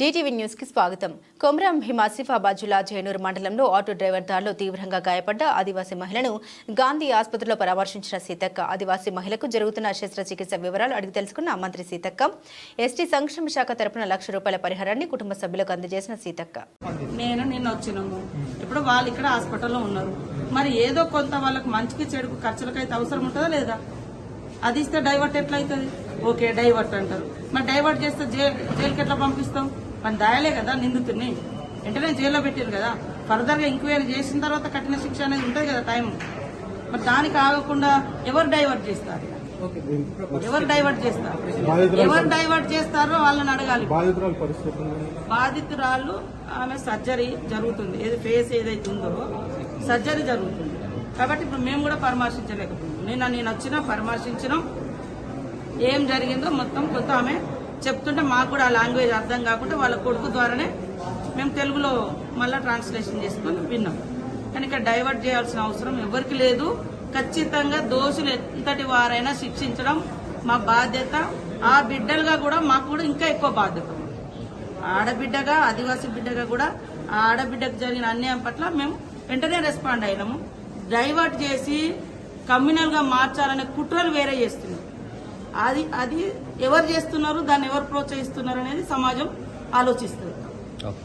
DTV న్యూస్కి స్వాగతం. కొమరం భీం ఆసిఫాబాద్ జిల్లా జైనూరు మండలంలో ఆటో డ్రైవర్ దారిలో తీవ్రంగా గాయపడ్డ ఆదివాసీ మహిళను గాంధీ ఆసుపత్రిలో పరామర్శించిన సీతక్క. ఆదివాసీ మహిళకు జరుగుతున్న శస్త్రచికిత్స వివరాలు అడిగి తెలుసుకున్న మంత్రి సీతక్క. ఎస్టీ సంక్షేమ శాఖ తరపున లక్ష రూపాయల పరిహారాన్ని కుటుంబ సభ్యులకు అందజేసిన సీతక్క. నేను నిన్న వచ్చినాము. ఇప్పుడు వాళ్ళు ఇక్కడ హాస్పిటల్లో ఉన్నారు. మరి ఏదో కొంత వాళ్ళకి మంచికి చెడుకు ఖర్చులకైతే అవసరం ఉంటుందా లేదా? అది ఇస్తే డైవర్ట్ ఎట్లయితుంది? అవుతుంది ఓకే డైవర్ట్ అంటారు. మరి డైవర్ట్ చేస్తే జైలు జైలుకి ఎట్లా పంపిస్తాం? మన దాయలే కదా నిందితుడిని. వెంటనే జైల్లో పెట్టారు కదా. ఫర్దర్గా ఎంక్వైరీ చేసిన తర్వాత కఠిన శిక్ష అనేది ఉంటుంది కదా టైం మరి దానికి ఆగకుండా ఎవరు డైవర్ట్ చేస్తారు? ఎవరు డైవర్ట్ చేస్తారు? ఎవరు డైవర్ట్ చేస్తారో వాళ్ళని అడగాలి. బాధితురాలు ఆమె సర్జరీ జరుగుతుంది. ఏది ఫేస్ ఏదైతే ఉందో సర్జరీ జరుగుతుంది. కాబట్టి ఇప్పుడు మేము కూడా పరామర్శించలేకపోతున్నాం. నిన్న నేను వచ్చిన పరామర్శించడం ఏం జరిగిందో మొత్తం కొంత ఆమె చెప్తుంటే మాకు కూడా ఆ లాంగ్వేజ్ అర్థం కాకుండా వాళ్ళ కొడుకు ద్వారానే మేము తెలుగులో మళ్ళీ ట్రాన్స్లేషన్ చేసుకొని విన్నాం. కానీ ఇక్కడ డైవర్ట్ చేయాల్సిన అవసరం ఎవరికి లేదు. ఖచ్చితంగా దోషులు ఎంతటి వారైనా శిక్షించడం మా బాధ్యత. ఆ బిడ్డలుగా కూడా మాకు కూడా ఇంకా ఎక్కువ బాధ్యత. ఆడబిడ్డగా ఆదివాసీ బిడ్డగా కూడా ఆ ఆడబిడ్డకు జరిగిన అన్యాయం పట్ల మేము వెంటనే రెస్పాండ్ అయినాము. డైవర్ట్ చేసి కమ్యూనల్గా మార్చాలనే కుట్రలు వేరే చేస్తున్నాం. అది అది ఎవరు చేస్తున్నారు దాన్ని ఎవరు ప్రోత్సహిస్తున్నారు అనేది సమాజం ఆలోచిస్తుంది.